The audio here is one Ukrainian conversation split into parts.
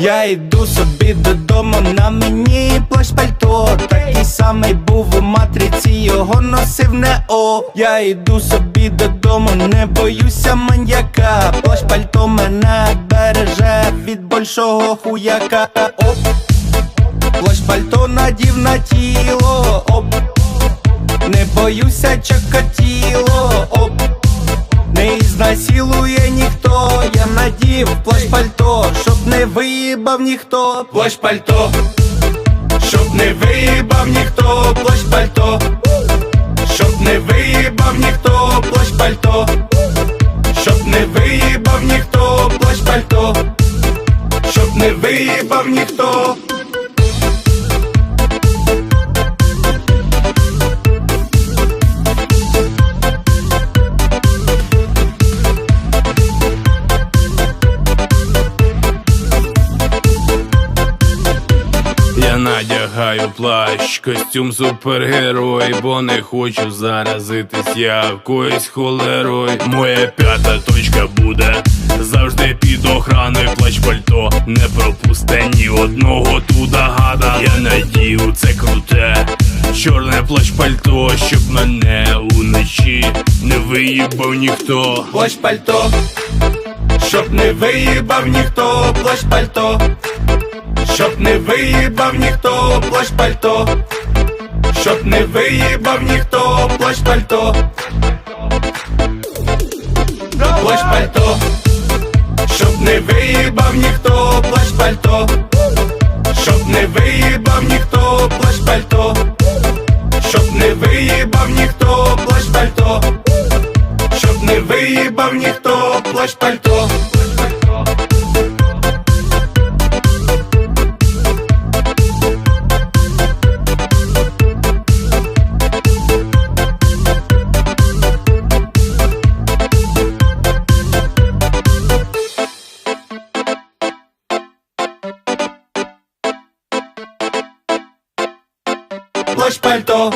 Я йду собі додому, на мені плащ пальто Такий самий був у матриці, його носив не о. Я йду собі додому, не боюся маньяка. Плащ пальто мене береже від большого хуяка. Оп. Плащ пальто надів на тіло, оп. Не боюся чокотіло, оп Не ніхто, я надів плащ пальто, щоб не виїбав ніхто, плащ пальто, щоб не виїбав ніхто, плащ пальто, щоб не виїбав ніхто, плащ пальто, щоб не виїбав ніхто, плащ пальто, щоб не виїбав ніхто. Надягаю плащ, костюм супергерой, бо не хочу заразитись якоюсь холерою. Моя п'ята точка буде завжди під охраною плащ пальто. Не пропусте ні одного туда гада. Я надію це круте, чорне плащ пальто, щоб мене уночі не виїбав ніхто. плащ пальто, щоб не виїбав ніхто, плащ пальто, щоб не виїбав ніхто, плащ пальто, щоб не виїбав ніхто, плащ пальто, плащ пальто, щоб не виїбав ніхто, плащ пальто, щоб не виїбав ніхто, плащ пальто, щоб не виїбав ніхто, плащ пальто. Щоб не виїбав ніхто плащ пальто Плащ пальто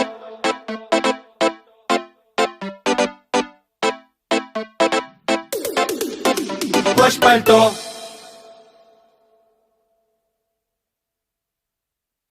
Плащ пальто